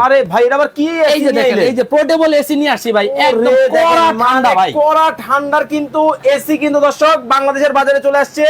আরে ভাই আবার কি এই যে দেখেন এই যে পোর্টেবল এসি নিয়ে আসি ভাই একদম কড়া মানে ঠান্ডা ভাই। কড়া ঠান্ডার কিন্তু এসি কিন্তু দর্শক বাংলাদেশের বাজারে চলে আসছে।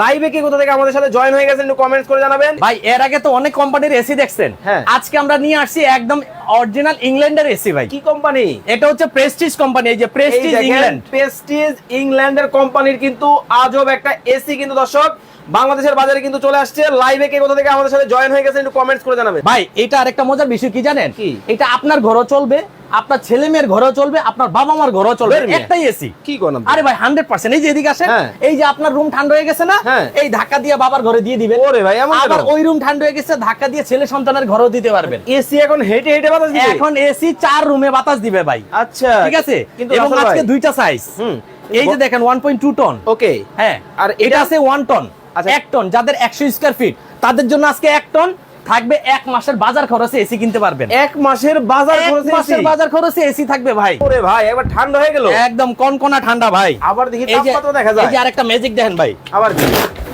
লাইভে কি কোথা থেকে আমাদের সাথে জয়েন হয়ে গেছেন একটু কমেন্টস করে জানাবেন। ভাই এর আগে তো অনেক কোম্পানির এসি দেখছেন। হ্যাঁ। আজকে আমরা নিয়ে আসছি একদম অরিজিনাল ইংল্যান্ডের এসি ভাই। কি কোম্পানি এটা হচ্ছে প্রেস্টিজ কোম্পানি এই যে প্রেস্টিজ ইংল্যান্ড প্রেস্টিজ ইংল্যান্ডের কোম্পানির কিন্তু আজব একটা এসি কিন্তু দর্শক বাংলাদেশের বাজারে কিন্তু চলে আসছে। লাইভে কে কোথা থেকে আমাদের সাথে জয়েন হয়ে গেছে একটু কমেন্টস করে জানাবেন। ভাই এটা আরেকটা মজার বিষয় কি জানেন? কি? এটা আপনার ঘরও চলবে আপনার ছেলে মেয়ের ঘরেও চলবে আপনার বাবা মার ঘরেও চলবে একটাই এসি কি করেন আরে ভাই হান্ড্রেড পার্সেন্ট এই যে এদিকে আসেন হ্যাঁ। এই যে আপনার রুম ঠান্ডা হয়ে গেছে না হ্যাঁ। এই ধাক্কা দিয়ে বাবার ঘরে দিয়ে দিবেন। ওরে ভাই আবার ওই রুম ঠান্ডা হয়ে গেছে ধাক্কা দিয়ে ছেলে সন্তানের ঘরেও দিতে পারবেন। এসি এখন হেঁটে হেঁটে বাতাস দিবে? এখন এসি চার রুমে বাতাস দিবে ভাই। আচ্ছা ঠিক আছে? কিন্তু এবং আজকে দুইটা সাইজ হুম। এই যে দেখেন one point two ton okay. হ্যাঁ আর এটা- আছে ওয়ান টন আচ্ছা। এক টন যাদের একশো স্কোয়ার ফিট তাদের জন্য আজকে এক টন থাকবে এক মাসের বাজার খরচে এসি কিনতে পারবেন। এক মাসের বাজার খরচে মাসের বাজার খরচে এসি থাকবে ভাই। ওরে ভাই একবার ঠান্ডা হয়ে গেল। একদম কনকনা ঠান্ডা ভাই। আবার দেখি এই যে তাপমাত্রা দেখা যায়। এই যে আরেকটা ম্যাজিক দেখেন ভাই। আবার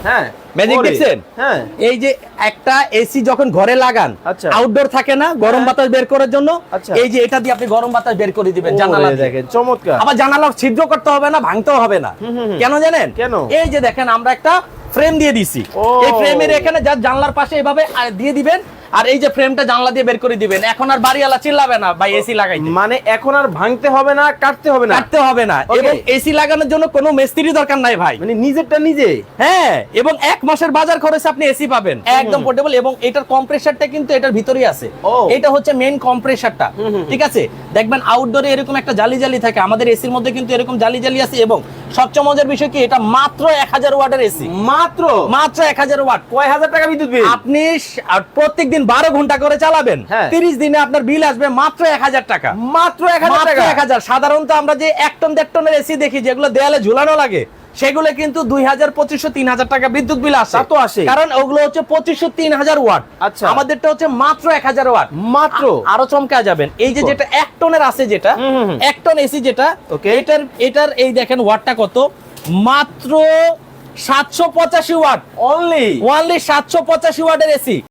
হ্যাঁ ম্যাজিক দেখছেন? হ্যাঁ। এই যে একটা এসি যখন ঘরে লাগান আচ্ছা। আউটডোর থাকে না গরম হ্যাঁ। বাতাস বের করার জন্য আচ্ছা। এই যে এটা দিয়ে আপনি গরম বাতাস বের করে দিবেন জানালা দেখেন চমৎকার। আবার জানালা ছিদ্র করতে হবে না ভাঙতেও হবে না। কেন জানেন? কেন? এই যে দেখেন আমরা একটা ফ্রেম দিয়ে দিছি। এই ফ্রেমের এখানে যার জানলার পাশে এভাবে দিয়ে দিবেন আর এই যে ফ্রেমটা জানলা দিয়ে বের করে দিবেন। এখন আর বাড়িওয়ালা চিল্লাবে না ভাই এসি লাগাইতে। মানে এখন আর ভাঙতে হবে না কাটতে হবে না? কাটতে হবে না। এবং এসি লাগানোর জন্য কোনো মিস্ত্রি দরকার নাই ভাই। মানে নিজেরটা নিজে? হ্যাঁ এবং এক মাসের বাজার খরচে আপনি এসি পাবেন। একদম পোর্টেবল এবং এটার কম্প্রেসারটা কিন্তু এটার ভিতরেই আছে। ও। এটা হচ্ছে মেইন কম্প্রেসারটা। ঠিক আছে? দেখবেন আউটডোরে এরকম একটা জালি জালি থাকে। আমাদের এসির মধ্যে কিন্তু এরকম জালি জালি আছে এবং সবচেয়ে মজার বিষয় কি এটা মাত্র এক হাজার ওয়াটের এসি। মাত্র? মাত্র এক হাজার ওয়াট। কয় হাজার টাকা বিদ্যুৎ বিল? আপনি প্রত্যেক দিন বারো ঘণ্টা করে চালাবেন। হ্যাঁ। তিরিশ দিনে আপনার বিল আসবে মাত্র এক হাজার টাকা। মাত্র এক হাজার টাকা? এক হাজার। সাধারণত আমরা যে এক টন দেড় টনের এসি দেখি যেগুলো দেয়ালে ঝুলানো লাগে সেগুলো কিন্তু দুই হাজার পঁচিশশো তিন হাজার টাকা বিদ্যুৎ বিল আসে। তো আসে। কারণ ওগুলো হচ্ছে পঁচিশশো তিন হাজার ওয়াট। আচ্ছা। আমাদেরটা হচ্ছে মাত্র এক হাজার ওয়াট। মাত্র? আরও চমকা যাবেন। এই যে যেটা এক টনের আছে যেটা। এক টন এসি যেটা Okay. এটার এটার এই দেখেন ওয়াটটা কত? মাত্র সাতশো পঁচাশি ওয়াট। অনলি ওয়ানলি সাতশো পঁচাশি ওয়াটের এসি।